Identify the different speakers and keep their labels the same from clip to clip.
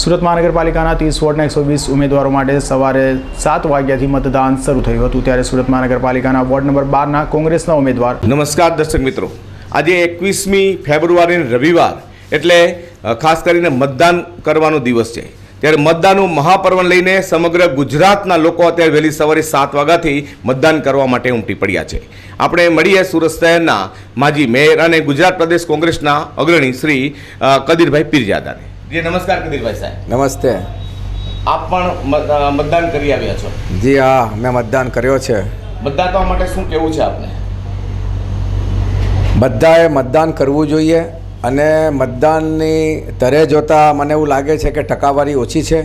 Speaker 1: સુરત મહાનગરપાલિકાના ત્રીસ વોર્ડના એકસો વીસ ઉમેદવારો માટે સવારે સાત વાગ્યાથી મતદાન શરૂ થયું હતું. ત્યારે સુરત મહાનગરપાલિકાના વોર્ડ નંબર બારના કોંગ્રેસના ઉમેદવાર
Speaker 2: નમસ્કાર દર્શક મિત્રો. આજે એકવીસમી ફેબ્રુઆરી રવિવાર એટલે ખાસ કરીને મતદાન કરવાનો દિવસ છે. ત્યારે મતદાનનું મહાપર્વ લઈને સમગ્ર ગુજરાતના લોકો અત્યારે વહેલી સવારે સાત વાગ્યાથી મતદાન કરવા માટે ઉમટી પડ્યા છે. આપણે મળીએ સુરત શહેરના માજી મેયર અને ગુજરાત પ્રદેશ કોંગ્રેસના અગ્રણી શ્રી કદીરભાઈ પીરજાદાને. જી નમસ્કાર કદીરભાઈ સાહેબ.
Speaker 3: નમસ્તે.
Speaker 2: આપ પણ મતદાન કરી આવ્યા છો?
Speaker 3: જી હા મેં મતદાન કર્યો છે.
Speaker 2: મતદાતાઓ માટે શું કહેવું છે આપને?
Speaker 3: બધાએ મતદાન કરવું જોઈએ અને મતદાનની તરે જોતાં મને એવું લાગે છે કે ટકાવારી ઓછી છે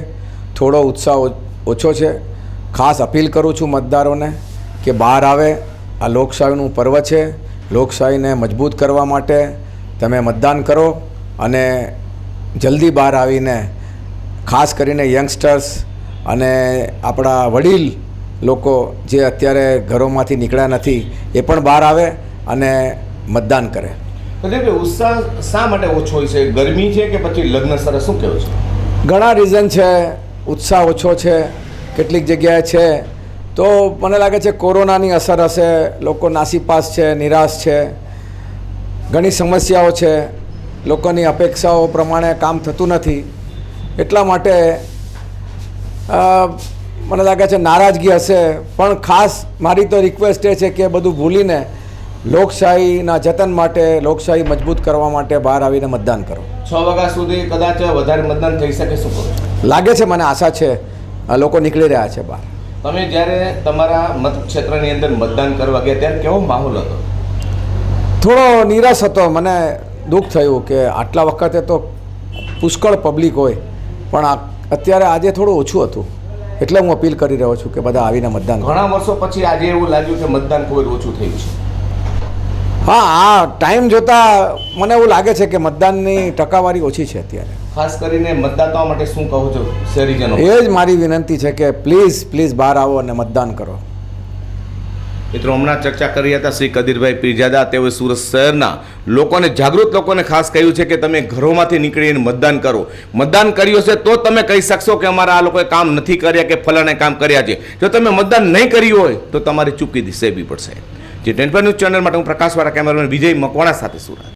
Speaker 3: થોડો ઉત્સાહ ઓછો છે. ખાસ અપીલ કરું છું મતદારોને કે બહાર આવે આ લોકશાહીનું પર્વ છે. લોકશાહીને મજબૂત કરવા માટે તમે મતદાન કરો અને જલ્દી બહાર આવીને ખાસ કરીને યંગસ્ટર્સ અને આપણા વડીલ લોકો જે અત્યારે ઘરોમાંથી નીકળ્યા નથી એ પણ બહાર આવે અને મતદાન કરે.
Speaker 2: ઉત્સાહ શા માટે ઓછો હોય છે? ગરમી છે કે પછી લગ્ન સરસ? શું કહેવું છે?
Speaker 3: ઘણા રીઝન છે. ઉત્સાહ ઓછો છે. કેટલીક જગ્યાએ છે. તો મને લાગે છે કોરોનાની અસર હશે લોકો નાસીપાસ છે નિરાશ છે. ઘણી સમસ્યાઓ છે. લોકોની અપેક્ષાઓ પ્રમાણે કામ થતું નથી. એટલા માટે મને લાગે છે નારાજગી હશે. પણ ખાસ મારી તો રિક્વેસ્ટ એ છે કે બધું ભૂલીને લોકશાહીના જતન માટે લોકશાહી મજબૂત કરવા માટે બહાર આવીને મતદાન કરો.
Speaker 2: છ વાગ્યા સુધી કદાચ વધારે મતદાન થઈ શકે શું
Speaker 3: લાગે છે મને આશા છે. લોકો નીકળી રહ્યા છે બહાર.
Speaker 2: તમે જ્યારે તમારા મતક્ષેત્રની અંદર મતદાન કરવા ગયા ત્યારે કેવો માહોલ હતો?
Speaker 3: થોડો નિરાશ હતો. મને દુઃખ થયું કે આટલા વખતે તો પુષ્કળ પબ્લિક હોય પણ અત્યારે આજે થોડું ઓછું હતું. એટલે હું અપીલ કરી રહ્યો છું કે બધા આવીને મતદાન
Speaker 2: ઘણા વર્ષો પછી આજે એવું લાગ્યું કે મતદાન ખૂબ જ ઓછું થયું છે.
Speaker 3: હા હા ટાઈમ જોતાં મને એવું લાગે છે કે મતદાનની ટકાવારી ઓછી છે અત્યારે.
Speaker 2: ખાસ કરીને મતદાતાઓ માટે શું કહું છો શહેરીજનો
Speaker 3: એ જ મારી વિનંતી છે કે પ્લીઝ પ્લીઝ બહાર આવો અને મતદાન કરો.
Speaker 2: મિત્રો, હમણાં ચર્ચા કરી હતા શ્રી કદીરભાઈ પીરજાદા, તેઓએ સુરત શહેરના લોકોને, જાગૃત લોકોને ખાસ કહ્યું છે કે તમે ઘરોમાંથી નીકળીને મતદાન કરો. મતદાન કર્યું છે તો તમે કહી શકશો કે અમારા આ લોકોએ કામ નથી કર્યા કે ફલાણે કામ કર્યા છે. જો તમે મતદાન નહીં કર્યું હોય, તો તમારે ચૂકી સેવી પડશે. જે ટેન્ટ ન્યૂઝ ચેનલ માટે હું પ્રકાશવાળા કેમેરામેન વિજય મકવાણા સાથે સુરત.